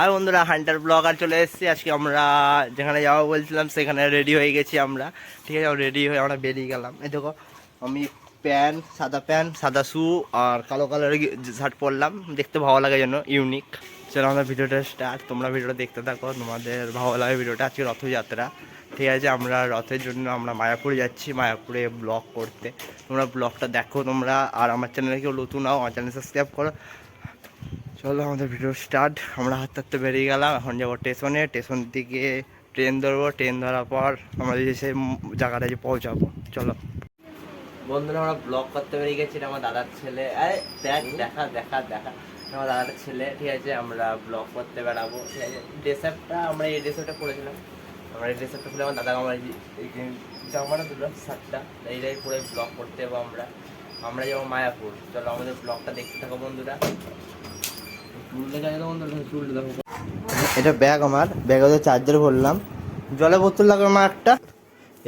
আর বন্ধুরা, Hunter blog আর চলে এসেছি। আজকে আমরা যেখানে যাব বলছিলাম, সেখানে রেডি হয়ে গেছি আমরা। ঠিক আছে রেডি হয়ে আমরা বেরিয়ে গেলাম। এই দেখো, আমি প্যান্ট, সাদা প্যান্ট, সাদা শু আর কালো কালারের শার্ট পরলাম। দেখতে ভালো লাগে যেন ইউনিক চলো আমরা ভিডিওটা স্টার্ট তোমরা ভিডিওটা দেখতে থাকো, তোমাদের ভালো লাগে ভিডিওটা। আজকে রথযাত্রা। ঠিক আছে, আমরা রথের জন্য আমরা মায়াপুরে যাচ্ছি, মায়াপুরে ব্লগ করতে। তোমরা ব্লগটা দেখো তোমরা। আর আমার চ্যানেলে কেউ নতুন নাও আমার চ্যানেল সাবস্ক্রাইব করো। চলো আমাদের ভিডিও স্টার্ট আমরা হাঁটতে হাঁটতে বেরিয়ে গেলাম, এখন যাব স্টেশনে স্টেশন থেকে ট্রেন ধরবো ট্রেন ধরার পর আমরা যে সেই জায়গাটা যে পৌঁছাবো। চলো। বন্ধুরা, আমরা ব্লগ করতে বেরিয়ে গেছি। আমার দাদার ছেলে। দেখ, দেখা দেখা দেখা। আমার দাদার ছেলে, ঠিক আছে? আমরা ব্লগ করতে বেড়াবো, ঠিক আছে? ড্রেস আমরা এই ড্রেস আপটা পরেছিলাম আমরা এই ড্রেস আপটা খুলে আমার দাদা আমার জামাটা দুটো শার্টটা এইটাই পরে ব্লগ করতে যাব আমরা। আমরা যাব মায়াপুর। চলো, আমাদের ব্লগটা দেখতে থাকো বন্ধুরা। এটা ব্যাগ আমার, ব্যাগে চার্জার ভরলাম। জলে বোতল লাগবে আমার একটা।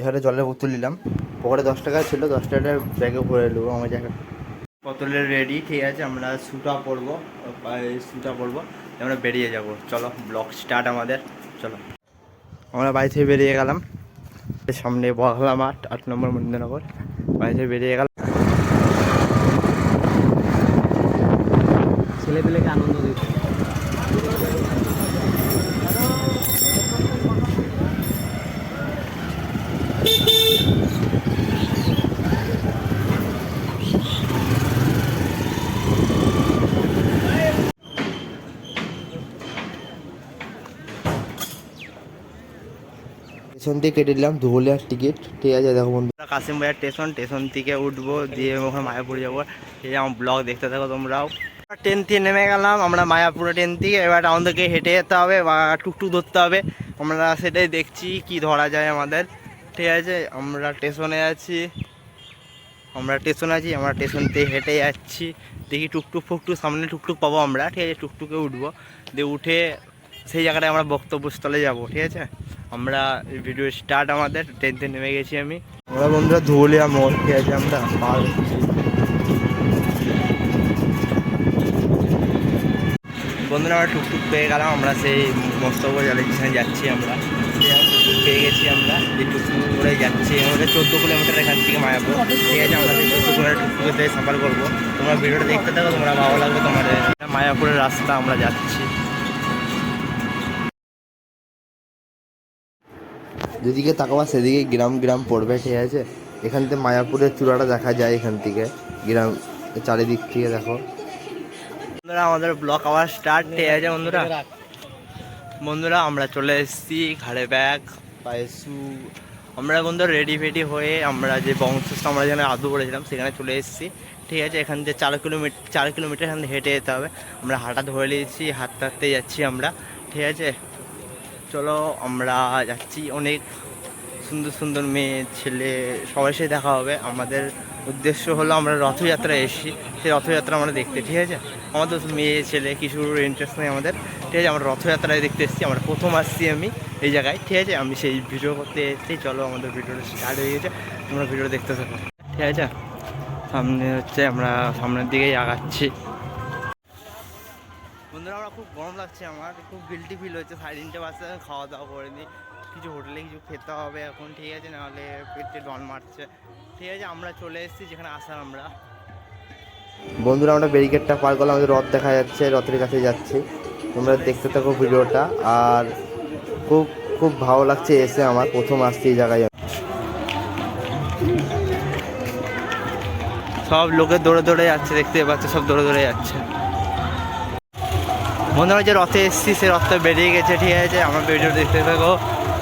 এখানে জলের বোতল নিলাম। পকেটে দশ টাকা ছিল, দশ টাকা ব্যাগে ভরে নেব, আমার জায়গা। বোতলের রেডি ঠিক আছে, আমরা সুটা পরবো সুটা পরবো, আমরা বেরিয়ে যাব। চলো ব্লক স্টার্ট আমাদের, চলো। আমরা বাড়ি থেকে বেরিয়ে গেলাম। সামনে বহলা মাঠ আট নম্বর মন্দিরনগর। বাড়ি থেকে বেরিয়ে গেলাম। স্টেশন থেকে কেটে দিলাম ধুবুলিয়ার টিকিট। ঠিক আছে, দেখো বন্ধু। কাশিম বাজার স্টেশন স্টেশন থেকে উঠবো, দিয়ে ওখানে মায়াপুর যাব। এই যে আমার ব্লগ দেখতে থাকো তোমরাও। ট্রেন থেকে নেমে গেলাম, আমরা মায়াপুরে ট্রেন থেকে। এবার আমাদেরকে হেঁটে যেতে হবে, বা টুকটুক ধরতে হবে। আমরা সেটাই দেখছি, কি ধরা যায় আমাদের। ঠিক আছে, আমরা স্টেশনে আছি। আমরা স্টেশনে আছি, আমরা স্টেশন থেকে হেঁটে যাচ্ছি। দেখি টুকটুক, ফুকটুক, সামনে টুকটুক পাবো আমরা। ঠিক আছে, টুকটুকে উঠবো। দিয়ে উঠে সেই জায়গাটায় আমরা বক্তব্যস্থলে যাব ঠিক আছে? আমরা ভিডিও স্টার্ট আমাদের ট্রেনতে নেমে গেছি আমি। আমরা বন্ধুরা ধুলিয়া মোড় ঠিক আছে? আমরা পার। বন্ধুরা আমরা টুকটুক পেয়ে গেলাম আমরা সেই মস্তক জলের যাচ্ছি আমরা। পেয়ে গেছি আমরা এই টুকটুক করে যাচ্ছি। আমাদের চোদ্দ কিলোমিটার এখান থেকে মায়াপুর। ঠিক আছে? আমরা সেই চোদ্দ কিলোমিটার টুকটুকে সাফার করব। তোমরা ভিডিওটা দেখতে থাকো তোমরা ভালো লাগবে তোমাদের। মায়াপুরের রাস্তা আমরা যাচ্ছি। যেদিকে তাকাবা সেদিকে গ্রাম গ্রাম পড়বে, ঠিক আছে? এখান থেকে মায়াপুরের চূড়াটা দেখা যায় এখান থেকে, গ্রাম চারিদিক থেকে, দেখো। বন্ধুরা, আমাদের ব্লক আওয়ার স্টার্ট ঠিক আছে বন্ধুরা? বন্ধুরা, আমরা চলে এসেছি ঘাড়ে ব্যাগ পায়ে শু আমরা বন্ধুরা রেডি ফেডি হয়ে আমরা যে বংশস্থ আমরা যেখানে আদু করেছিলাম, সেখানে চলে এসেছি, ঠিক আছে? এখান থেকে চার কিলোমিটার চার কিলোমিটার এখান থেকে হেঁটে যেতে হবে। আমরা হাঁটা ধরে নিয়েছি, হাঁটতে হাঁটতে যাচ্ছি আমরা, ঠিক আছে? চলো, আমরা যাচ্ছি। অনেক সুন্দর সুন্দর মেয়ে, ছেলে, সবার সাথে দেখা হবে। আমাদের উদ্দেশ্য হলো আমরা রথযাত্রায় এসেছি। সেই রথযাত্রা আমরা দেখতে, ঠিক আছে? আমাদের মেয়ে, ছেলে কিছুর ইন্টারেস্ট নেই আমাদের। ঠিক আছে, আমরা রথযাত্রায় দেখতে এসেছি। আমরা প্রথম আসছি আমি এই জায়গায়, ঠিক আছে? আমি সেই ভিডিও করতে এসেছি। চলো, আমাদের ভিডিওটা স্টার্ট হয়ে গেছে। তোমরা ভিডিও দেখতে থাকো। ঠিক আছে? সামনে হচ্ছে আমরা সামনের দিকেই আগাচ্ছি। বন্ধুরা আমরা খুব গরম লাগছে আমার। খুব গিল্টি ফিল হচ্ছে সাড়ে তিনটে বাজে খাওয়া দাওয়া করে নিই কিছু হোটেলে কিছু খেতে হবে এখন ঠিক আছে? নাহলে পেটে ডন মারছে। ঠিক আছে আমরা চলে এসেছি যেখানে আসার আমরা। বন্ধুরা আমরা ব্যারিকেডটা পার করলাম। আমাদের রথ দেখা যাচ্ছে রথের কাছে যাচ্ছি। তোমরা দেখতে থাকো ভিডিওটা। আর খুব খুব ভালো লাগছে এসে আমার। প্রথম আসছে এই জায়গায়। সব লোকে দৌড়ে দৌড়ে যাচ্ছে দেখতে পাচ্ছে? সব দৌড়ে দৌড়ে যাচ্ছে। মনে হয় যে রথে এসেছি, সে রথটা বেরিয়ে গেছে, ঠিক আছে? আমার ভিডিও দেখতে থাকো।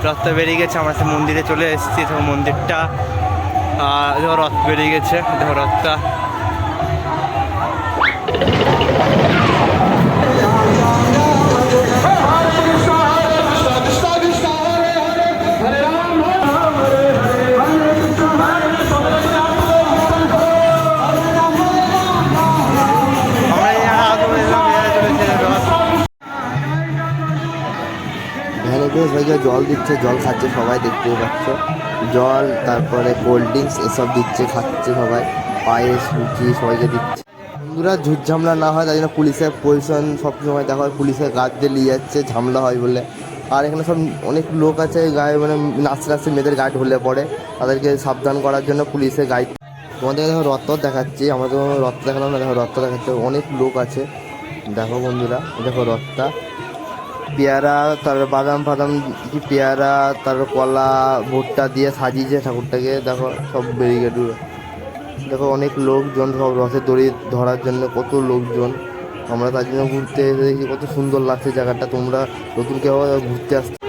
রথটা বেরিয়ে গেছে, আমার সে মন্দিরে চলে এসেছি তো মন্দিরটা। দেখো রথ বেরিয়ে গেছে, দেখো রথটা। বেশ ভাইয়া জল দিচ্ছে, জল খাচ্ছে সবাই দেখতে পাচ্ছ। জল, তারপরে কোল্ড ড্রিঙ্কস এসব দিচ্ছে, খাচ্ছে সবাই। পায়েস, লুচি সবাইকে দিচ্ছে। বন্ধুরা ঝুট ঝামলা না হয়, তাই জন্য পুলিশের পজিশন সবসময় দেখা হয় পুলিশের গার্ড দিয়ে নিয়ে যাচ্ছে, ঝামলা হয় বলে। আর এখানে সব অনেক লোক আছে, গায়ে মানে নাচতে নাচতে মেয়েদের গাইড হলে পড়ে। তাদেরকে সাবধান করার জন্য পুলিশের গাইড। তোমাদের দেখো রথ দেখাচ্ছি আমাদের রথ দেখালাম না, দেখো রথ দেখাচ্ছে, অনেক লোক আছে। দেখো বন্ধুরা, দেখো রথটা। পেয়ারা তারপর বাদাম ফাদাম পেয়ারা তারপর কলা, ভুট্টা দিয়ে সাজিয়েছে ঠাকুরটাকে। দেখো, সব ব্যারিকেড দেখো, অনেক লোকজন সব রথে দড়ি ধরার জন্য, কত লোকজন। আমরা তার জন্য ঘুরতে এসে দেখি কত সুন্দর লাগছে জায়গাটা। তোমরা নতুন কেউ ঘুরতে আসতে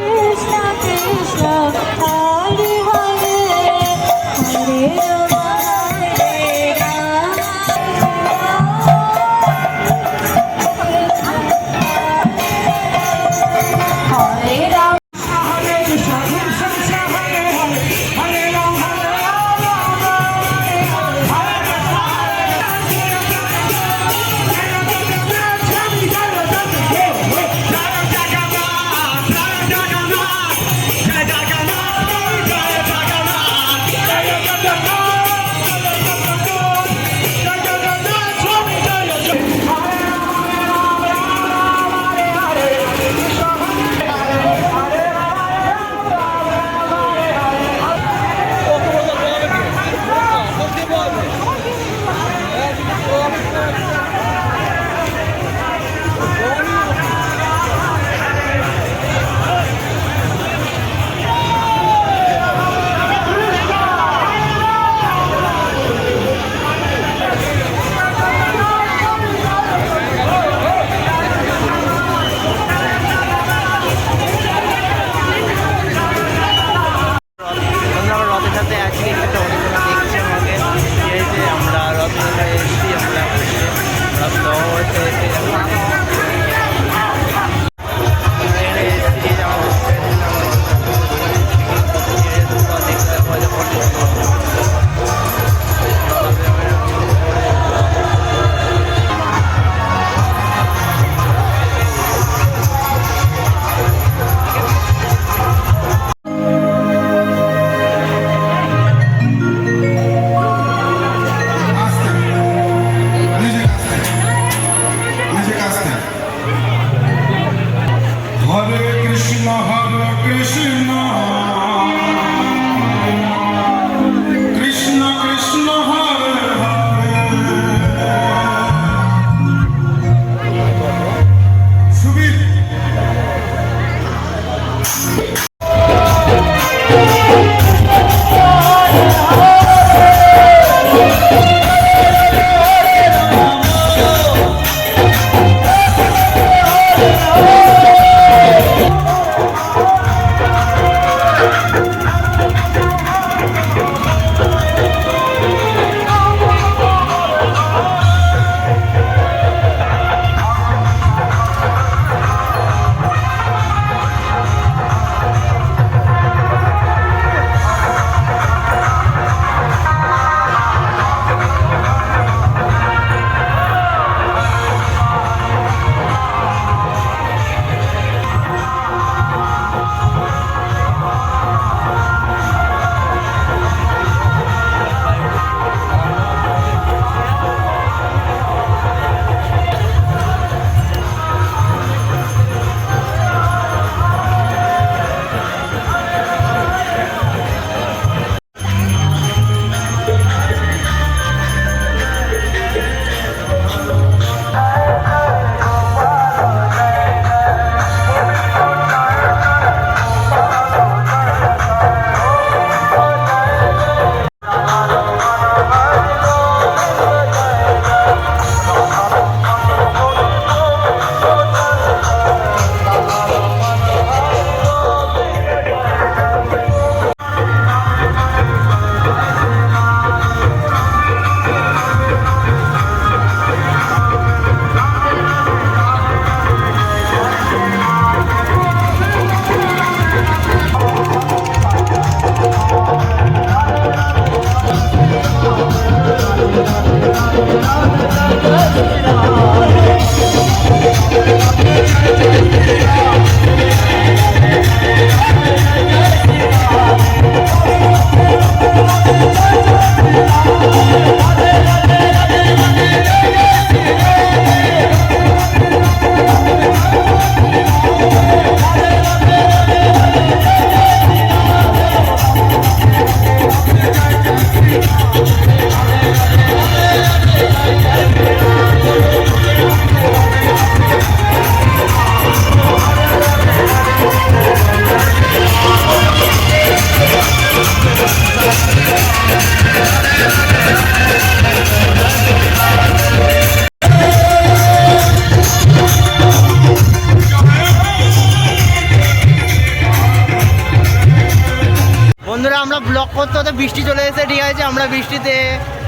বৃষ্টি চলে এসে ঠিক আছে? আমরা বৃষ্টিতে,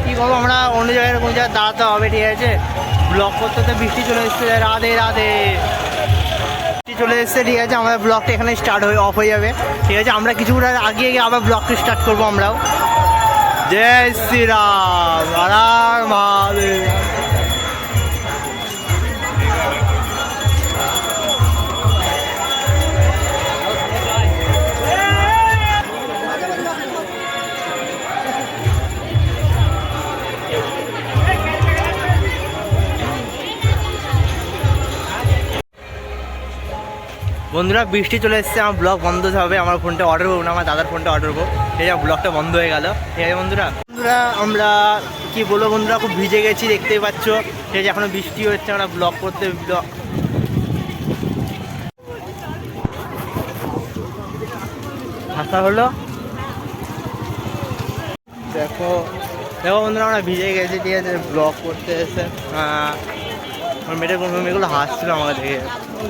কী করব আমরা অন্য জায়গায় কোনো জায়গায় দাঁড়াতে হবে, ঠিক আছে? ব্লক করতে তো বৃষ্টি চলে এসছে, রাধে রাধে। বৃষ্টি চলে এসছে, ঠিক আছে? আমাদের ব্লকটা এখানে স্টার্ট হয়ে অফ হয়ে যাবে, ঠিক আছে? আমরা কিছুক্ষণ আগে গিয়ে আবার ব্লগটা স্টার্ট করব আমরাও। জয় শ্রীরাম হর মহাদেব বন্ধুরা, বৃষ্টি চলে এসেছে, আমার ব্লগ বন্ধ হবে, আমার ফোনটা অর্ডার করব না, আমার দাদার ফোনটা অর্ডার করব। এই যে ব্লগটা বন্ধ হয়ে গেল। ঠিক আছে বন্ধুরা? বন্ধুরা, আমরা কি বলব বন্ধুরা, খুব ভিজে গেছি, দেখতেই পাচ্ছ। ঠিক আছে এখনও বৃষ্টি হচ্ছে, আমরা ব্লগ করতে ব্লগ ভাষা হলো? দেখো দেখো বন্ধুরা, আমরা ভিজে গেছি, ঠিক আছে ব্লগ করতে এসে। আমার মেয়েটা কোনো মেয়েগুলো হাসছিল আমাকে দেখে।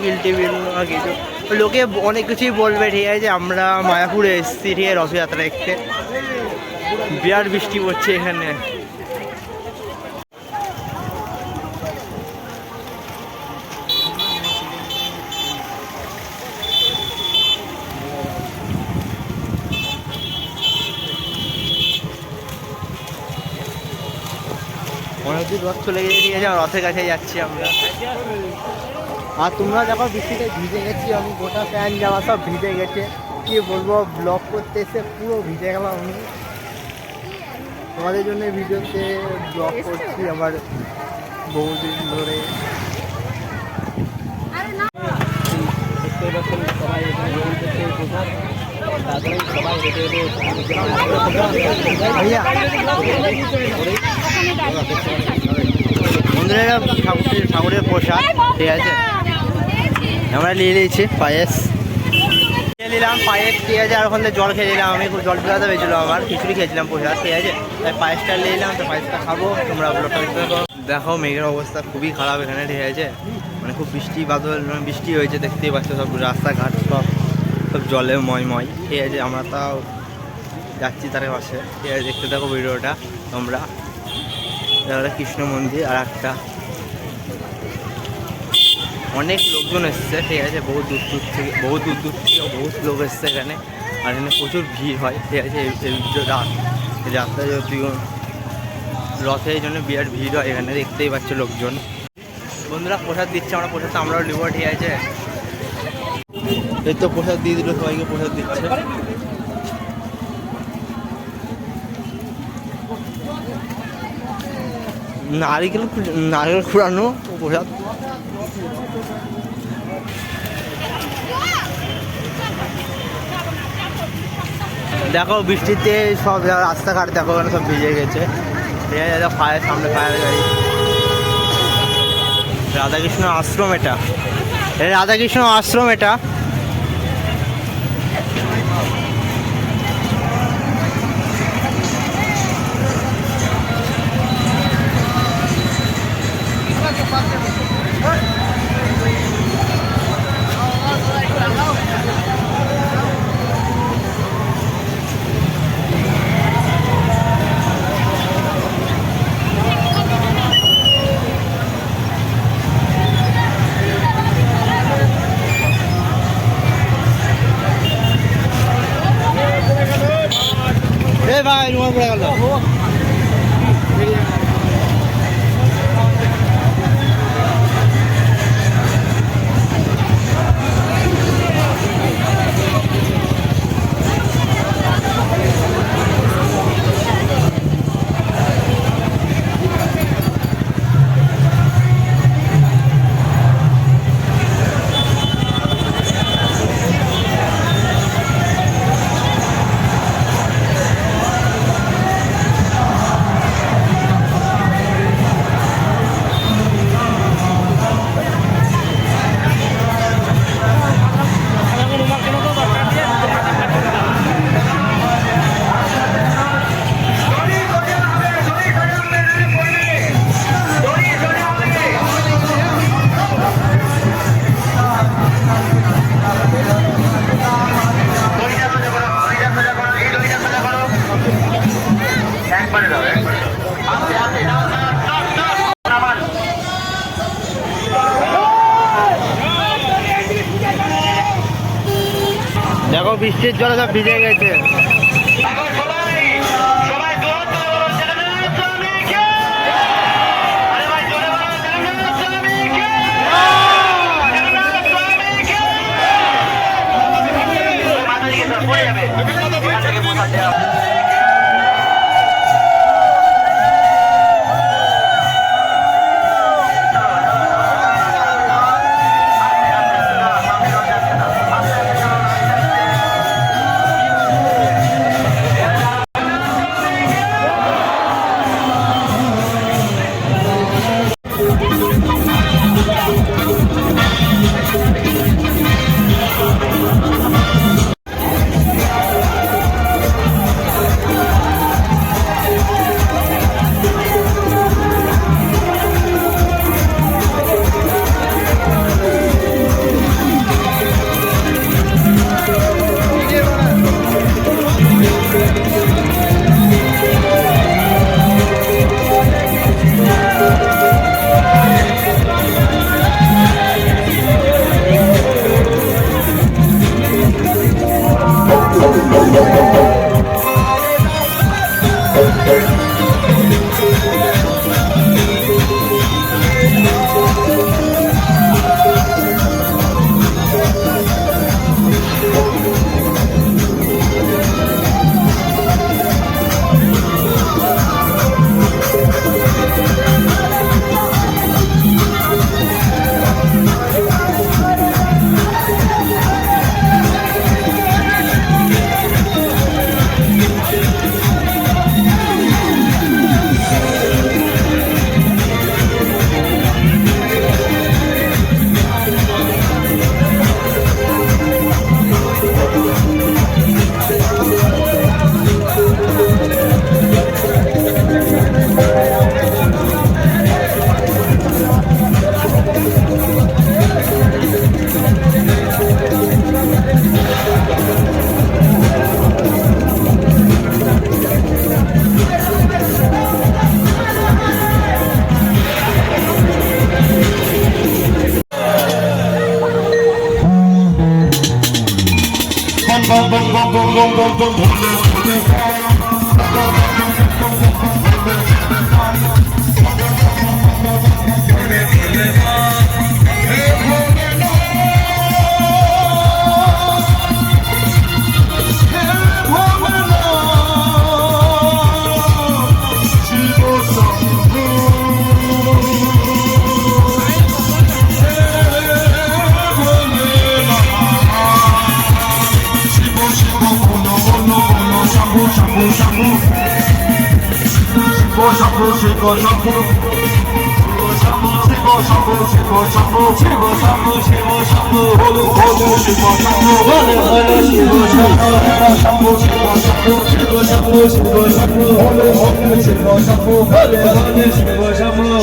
গিলটি বিল কিছু। লোকে অনেক কিছুই বলবে, ঠিক আছে? আমরা মায়াপুরে এসেছি, ঠিক আছে, রথযাত্রা দেখতে। বিরাট বৃষ্টি পড়ছে এখানে। অনেকদিন রথ চলে গেছে, ঠিক আছে? রথের কাছে যাচ্ছি আমরা। আর তোমরা দেখো বৃষ্টিতে ভিজে গেছি, আমি গোটা প্যান্ট জামা সব ভিজে গেছে। কি বলব ব্লগ করতে এসে পুরো ভিজে গেলাম আমি। তোমাদের জন্য ভিডিওতে ব্লগ করছি আবার বহুদিন ধরে। বন্ধুরা ঠাকুরের ঠাকুরের প্রসাদ, ঠিক আছে? আমরা নিয়ে নিয়েছি পায়েস। নিয়ে নিলাম, পায়েস ঠিক আছে আর ওখান জল খেয়ে নিলাম। আমি খুব জল পিলাতে পেয়েছিল আমার, খিচুড়ি খেয়েছিলাম প্রসাদ ঠিক আছে? তাই পায়েসটা নিয়ে নিলাম, তো পায়েসটা খাব, তোমরা দেখো মেঘের অবস্থা খুবই খারাপ এখানে, ঠিক আছে? মানে খুব বৃষ্টি, বাদল মানে বৃষ্টি হয়েছে, দেখতেই পাচ্ছ সব রাস্তাঘাট, সব সব জলে ময়ময়, ঠিক আছে? আমরা তাও যাচ্ছি তার পাশে, ঠিক আছে? দেখতে থাকো ভিডিওটা, তোমরা। কৃষ্ণ মন্দির আর একটা অনেক লোকজন এসছে, ঠিক আছে? বহু দূর দূর থেকে বহু দূর দূর থেকে বহুত লোক এসছে এখানে। আর এখানে প্রচুর ভিড় হয়, ঠিক আছে? রাত, এই রাস্তা যদি রথে এই জন্য বিরাট ভিড় হয়, এখানে দেখতেই পাচ্ছে লোকজন। বন্ধুরা, প্রসাদ দিচ্ছে আমরা, প্রসাদ আমরাও নেব, ঠিক আছে? এই তো প্রসাদ দিয়ে দিল, সবাইকে প্রসাদ দিচ্ছে। নারিকেল নারিকেল কুড়ানো প্রসাদ। দেখো বৃষ্টিতে সব রাস্তাঘাট দেখো ওখানে সব ভিজে গেছে। ঠিক আছে ফায়ার সামনে ফায়ার গাড়ি। রাধাকৃষ্ণ আশ্রম এটা। রাধাকৃষ্ণ আশ্রম এটা। এ ভাই রুমা পড়ে বৃষ্টির জলে সব ভিজে গেছে।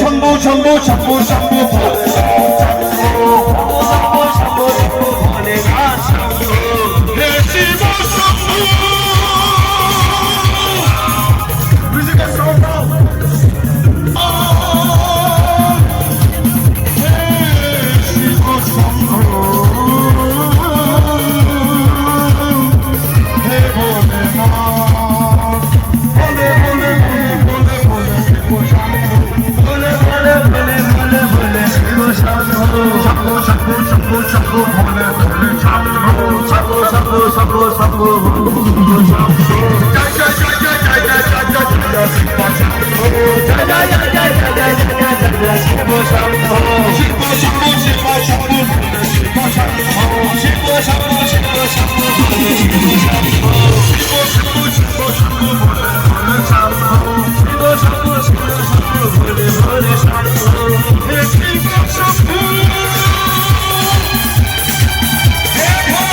শম্ভু শম্ভু শম্ভু শম্ভু হে শিব শম্ভু সাপো সাপো সাপো সাপো ভোলে ভোলে সাপো সাপো সাপো সাপো সাপো Let's keep on some food. Yeah.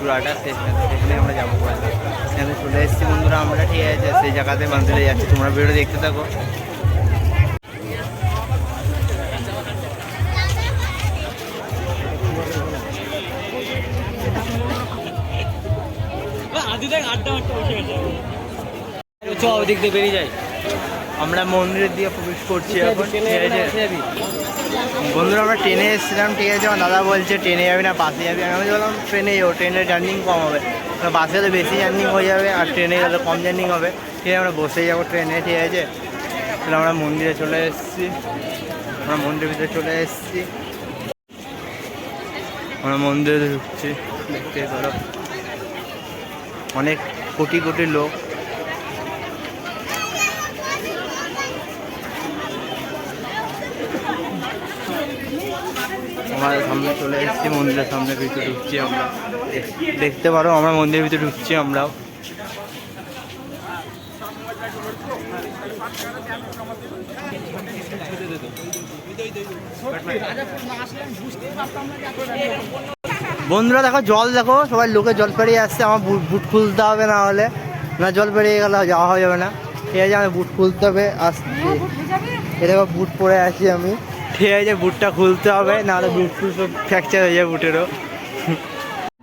চূড়াটা সেখানে আমরা যাব সেখানে চলে এসেছি বন্ধুরা, আমরা ঠিক আছে, সেই জায়গাতে মন্দিরে যাচ্ছি। তোমরা ভিডিও দেখতে থাকো। ওদিক দিয়ে বেরিয়ে যায় আমরা মন্দিরের দিকে প্রবেশ করছি এখন বন্ধুরা, আমরা ট্রেনে এসেছিলাম, ঠিক আছে? আমার দাদা বলছে, ট্রেনে যাবি না, বাসে যাবি আমি বললাম, ট্রেনে যাব, ট্রেনের জার্নিং কম হবে। বাসে তো বেশি জার্নিং হয়ে যাবে, আর ট্রেনে গেলে কম জার্নিং হবে। ঠিক আমরা বসে যাব ট্রেনে, ঠিক আছে? তাহলে আমরা মন্দিরে চলে এসেছি। আমরা মন্দিরের ভিতরে চলে এসেছি। আমরা মন্দিরে ঢুকছি দেখতে পারো। অনেক কোটি কোটি লোক। আমরা সামনে চলে এসেছি, মন্দিরের সামনে ভিতরে ঢুকছি আমরা। দেখতে পারো, আমরা মন্দিরের ভিতরে ঢুকছি আমরাও। বন্ধুরা দেখো, জল দেখো, সবাই লোকে জল পেরিয়ে আসছে, আমার বুট খুলতে হবে না হলে। না, জল পেরিয়ে গেলে যাওয়া হয়ে যাবে না। ঠিক আছে আমার বুট খুলতে হবে, আসছি। এ দেখো, বুট পরে আছি আমি। ঠিক আছে বুটটা খুলতে হবে নাহলে বুট সব ফ্র্যাকচার হয়ে যায় বুটেরও।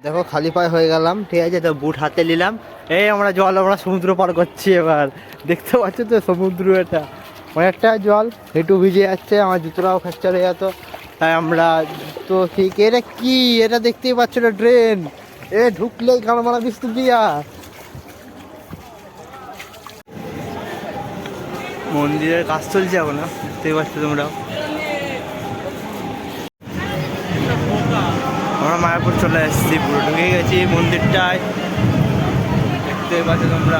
দেখো খালি পায়ে হয়ে গেলাম ঠিক আছে তো বুট হাতে নিলাম। এই আমরা জল আমরা সমুদ্র পার করছি এবার। দেখতে পাচ্ছ তো সমুদ্র এটা। অনেকটা জল একটু ভিজে যাচ্ছে আমার জুতোটাও ফ্র্যাকচার হয়ে যেত তাই আমরা তো ঠিক এটা কি? এটা দেখতেই পাচ্ছ না ড্রেন এ ঢুকলেই গান মারা বিস্তু দিয়া। মন্দিরের কাজ চলছে এখন না দেখতেই পাচ্ছ তোমরা আমরা মায়াপুর চলে এসেছি, পুরো ঢুকে গেছি মন্দিরটায়। দেখতে পাচ্ছ তোমরা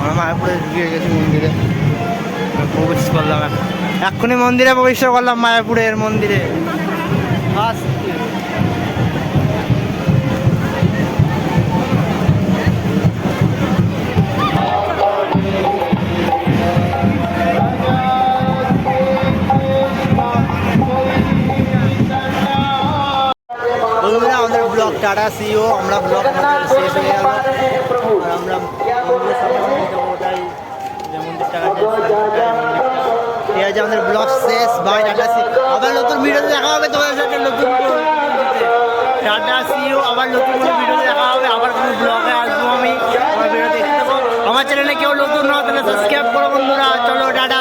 আমরা মায়াপুরে ঢুকে গেছি মন্দিরে। প্রবেশ করলাম এক্ষুনি মন্দিরে প্রবেশ করলাম, মায়াপুরের মন্দিরে। আসছে টাটা সিও আমরা ব্লগ শেষ হয়ে গেল। আর আমরা ঠিক আছে, আমাদের ব্লগ শেষ। বাই টাটা সি আবার নতুন ভিডিও দেখা হবে, তোমাদের সাথে নতুন টাটা সিও আবার নতুন কোনো ভিডিও দেখা হবে, আবার কোনো ব্লগে আসব আমি। আমার ভিডিও দেখতে আমার চ্যানেলে কেউ নতুন না তাহলে সাবস্ক্রাইব করো বন্ধুরা। চলো, টাটা।